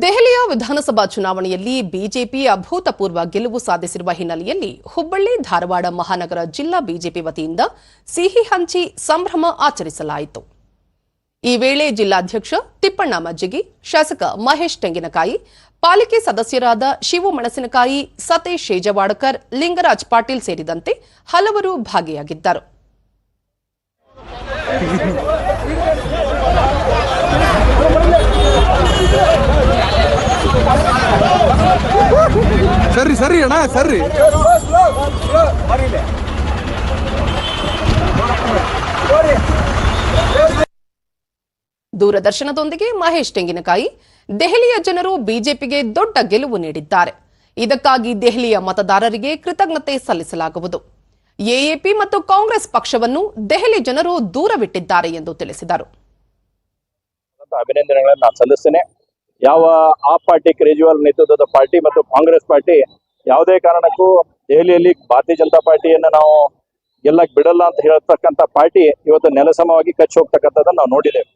ದೆಹಲಿಯ ವಿಧಾನಸಭಾ ಚುನಾವಣೆಯಲ್ಲಿ ಬಿಜೆಪಿ ಅಭೂತಪೂರ್ವ ಗೆಲುವು ಸಾಧಿಸಿರುವ ಹಿನ್ನೆಲೆಯಲ್ಲಿ ಹುಬ್ಬಳ್ಳಿ, ಧಾರವಾಡ ಮಹಾನಗರ ಜಿಲ್ಲಾ ಬಿಜೆಪಿ ವತಿಯಿಂದ ಸಿಹಿ ಹಂಚಿ ಸಂಭ್ರಮ ಆಚರಿಸಲಾಯಿತು. ಈ ವೇಳೆ ಜಿಲ್ಲಾಧ್ಯಕ್ಷ ತಿಪ್ಪಣ್ಣ ಮಜ್ಜಿಗಿ, ಶಾಸಕ ಮಹೇಶ್ ತೆಂಗಿನಕಾಯಿ, ಪಾಲಿಕೆ ಸದಸ್ಯರಾದ ಶಿವು ಮೆಣಸಿನಕಾಯಿ, ಸತೀಶ್ ಶೇಜವಾಡಕರ್, ಲಿಂಗರಾಜ್ ಪಾಟೀಲ್ ಸೇರಿದಂತೆ ಹಲವರು ಭಾಗಿಯಾಗಿದ್ದರು. ಸರ್ರಿ ಸರಿ ಅಣ್ಣ ಸರ್ರಿ ದೂರದರ್ಶನದೊಂದಿಗೆ ಮಹೇಶ್ ತೆಂಗಿನಕಾಯಿ ದೆಹಲಿಯ ಜನರು ಬಿಜೆಪಿಗೆ ದೊಡ್ಡ ಗೆಲುವು ನೀಡಿದ್ದಾರೆ. ಇದಕ್ಕಾಗಿ ದೆಹಲಿಯ ಮತದಾರರಿಗೆ ಕೃತಜ್ಞತೆ ಸಲ್ಲಿಸಲಾಗುವುದು. ಎಎಪಿ ಮತ್ತು ಕಾಂಗ್ರೆಸ್ ಪಕ್ಷವನ್ನು ದೆಹಲಿ ಜನರು ದೂರವಿಟ್ಟಿದ್ದಾರೆ ಎಂದು ತಿಳಿಸಿದರು. ಅಭಿನಂದನೆಗಳನ್ನು ನಾನು ಸಲ್ಲಿಸ್ತೇನೆ. ಯಾವ ಆ ಪಾರ್ಟಿ, ಕೇಜ್ರಿವಾಲ್ ನೇತೃತ್ವದ ಪಾರ್ಟಿ ಮತ್ತು ಕಾಂಗ್ರೆಸ್ ಪಾರ್ಟಿ ಯಾವುದೇ ಕಾರಣಕ್ಕೂ ದೆಹಲಿಯಲ್ಲಿ ಭಾರತೀಯ ಜನತಾ ಪಾರ್ಟಿಯನ್ನ ನಾವು ಗೆಲ್ಲಕ್ ಬಿಡಲ್ಲ ಅಂತ ಹೇಳತಕ್ಕಂತ ಪಾರ್ಟಿ ಇವತ್ತು ನೆಲಸಮವಾಗಿ ಕಚ್ಚಿ ಹೋಗ್ತಕ್ಕಂಥದ್ದನ್ನ ನಾವು ನೋಡಿದ್ದೇವೆ.